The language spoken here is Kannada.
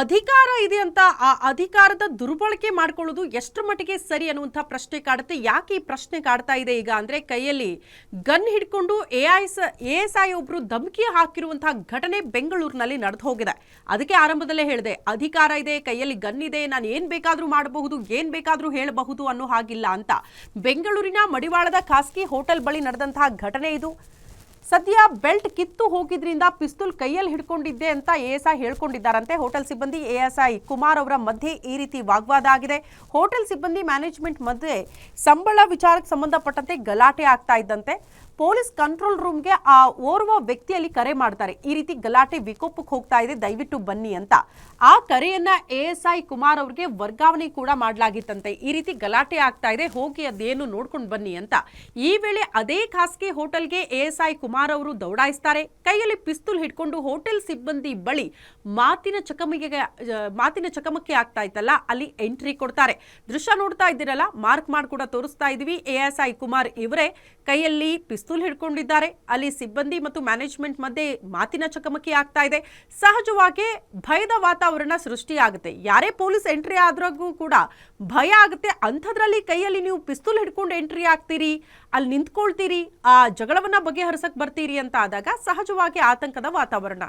ಅಧಿಕಾರ ಇದೆ ಅಂತ ಆ ಅಧಿಕಾರದ ದುರ್ಬಳಕೆ ಮಾಡ್ಕೊಳ್ಳೋದು ಎಷ್ಟರ ಮಟ್ಟಿಗೆ ಸರಿ ಅನ್ನುವಂಥ ಪ್ರಶ್ನೆ ಕಾಡುತ್ತೆ. ಯಾಕೆ ಈ ಪ್ರಶ್ನೆ ಕಾಡ್ತಾ ಇದೆ ಈಗ ಅಂದರೆ ಕೈಯಲ್ಲಿ ಗನ್ ಹಿಡ್ಕೊಂಡು A I A S I ಒಬ್ಬರು ಧಮಕಿ ಹಾಕಿರುವಂತಹ ಘಟನೆ ಬೆಂಗಳೂರಿನಲ್ಲಿ ನಡೆದು ಹೋಗಿದೆ. ಅದಕ್ಕೆ ಆರಂಭದಲ್ಲೇ ಹೇಳಿದೆ, ಅಧಿಕಾರ ಇದೆ, ಕೈಯಲ್ಲಿ ಗನ್ ಇದೆ, ನಾನು ಏನು ಬೇಕಾದರೂ ಮಾಡಬಹುದು, ಏನು ಬೇಕಾದರೂ ಹೇಳಬಹುದು ಅನ್ನೋ ಹಾಗಿಲ್ಲ ಅಂತ. ಬೆಂಗಳೂರಿನ ಮಡಿವಾಳದ ಖಾಸಗಿ ಹೋಟೆಲ್ ಬಳಿ ನಡೆದಂತಹ ಘಟನೆ ಇದು. ಸದ್ಯ ಬೆಲ್ಟ್ ಕಿತ್ತು ಹೋಗಿದ್ರಿಂದ ಪಿಸ್ತೂಲ್ ಕೈಯಲ್ಲಿ ಹಿಡ್ಕೊಂಡಿದ್ದೆ ಅಂತ ಎಎಸ್ಐ ಹೇಳ್ಕೊಂಡಿದ್ದಾರಂತೆ. ಹೋಟೆಲ್ ಸಿಬ್ಬಂದಿ ಎಎಸ್ಐ ಕುಮಾರ್ ಅವರ ಮಧ್ಯೆ ಈ ರೀತಿ ವಾಗ್ವಾದ ಆಗಿದೆ. ಹೋಟೆಲ್ ಸಿಬ್ಬಂದಿ ಮ್ಯಾನೇಜ್ಮೆಂಟ್ ಮಧ್ಯೆ ಸಂಬಳ ವಿಚಾರಕ್ಕೆ ಸಂಬಂಧಪಟ್ಟಂತೆ ಗಲಾಟೆ ಆಗ್ತಾ ಇದ್ದಂತೆ. ಪೊಲೀಸ್ ಕಂಟ್ರೋಲ್ ರೂಮ್ಗೆ ಆ ಓರ್ವ ವ್ಯಕ್ತಿಯಲ್ಲಿ ಕರೆ ಮಾಡ್ತಾರೆ. ಈ ರೀತಿ ಗಲಾಟೆ ವಿಕೋಪಕ್ಕೆ ಹೋಗ್ತಾ ಇದೆ. ದಯವಿಟ್ಟು ಬನ್ನಿ ಅಂತ. ಆ ಕರೆಯನ್ನ ಎ ಎಸ್ ಐ ಕುಮಾರ್ ಅವ್ರಿಗೆ ವರ್ಗಾವಣೆ ಕೂಡ ಮಾಡಲಾಗಿತ್ತಂತೆ. ಈ ರೀತಿ ಗಲಾಟೆ ಆಗ್ತಾ ಇದೆ. ಹೋಗಿ ಅದೇನು ನೋಡ್ಕೊಂಡು ಬನ್ನಿ ಅಂತ. ಈ ವೇಳೆ ಅದೇ ಖಾಸಗಿ ಹೋಟೆಲ್ಗೆ ಎ ಎಸ್ ಐ ಕುಮಾರ್ ಅವರು ದೌಡಾಯಿಸ್ತಾರೆ. ಕೈಯಲ್ಲಿ ಪಿಸ್ತೂಲ್ ಹಿಡ್ಕೊಂಡು ಹೋಟೆಲ್ ಸಿಬ್ಬಂದಿ ಬಳಿ ಮಾತಿನ ಚಕಮಕಿಗೆ ಮಾತಿನ ಚಕಮಕಿ ಆಗ್ತಾ ಇತ್ತಲ್ಲ, ಅಲ್ಲಿ ಎಂಟ್ರಿ ಕೊಡ್ತಾರೆ. ದೃಶ್ಯ ನೋಡ್ತಾ ಇದ್ದೀರಲ್ಲ, ಮಾರ್ಕ್ ಮಾಡಿ ಕೂಡ ತೋರಿಸ್ತಾ ಇದೀವಿ ಎ ಎಸ್ ಐ ಕುಮಾರ್ ಇವರೇ ಕೈಯಲ್ಲಿ ಪಿಸ್ತೂಲ್ ಹಿಡ್ಕೊಂಡಿದ್ದಾರೆ. ಅಲ್ಲಿ ಸಿಬ್ಬಂದಿ ಮತ್ತು ಮ್ಯಾನೇಜ್ಮೆಂಟ್ ಮಧ್ಯೆ ಮಾತಿನ ಚಕಮಕಿ ಆಗ್ತಾ ಇದೆ. ಸಹಜವಾಗಿ ಭಯದ ವಾತಾವರಣ ಸೃಷ್ಟಿಯಾಗುತ್ತೆ. ಯಾರೇ ಪೊಲೀಸ್ ಎಂಟ್ರಿ ಆದ್ರಾಗೂ ಕೂಡ ಭಯ ಆಗುತ್ತೆ. ಅಂಥದ್ರಲ್ಲಿ ಕೈಯಲ್ಲಿ ನೀವು ಪಿಸ್ತೂಲ್ ಹಿಡ್ಕೊಂಡು ಎಂಟ್ರಿ ಆಗ್ತೀರಿ, ಅಲ್ಲಿ ನಿಂತ್ಕೊಳ್ತೀರಿ, ಆ ಜಗಳವನ್ನ ಬಗೆಹರಿಸಕ್ ಬರ್ತೀರಿ ಅಂತ ಆದಾಗ ಸಹಜವಾಗಿ ಆತಂಕದ ವಾತಾವರಣ.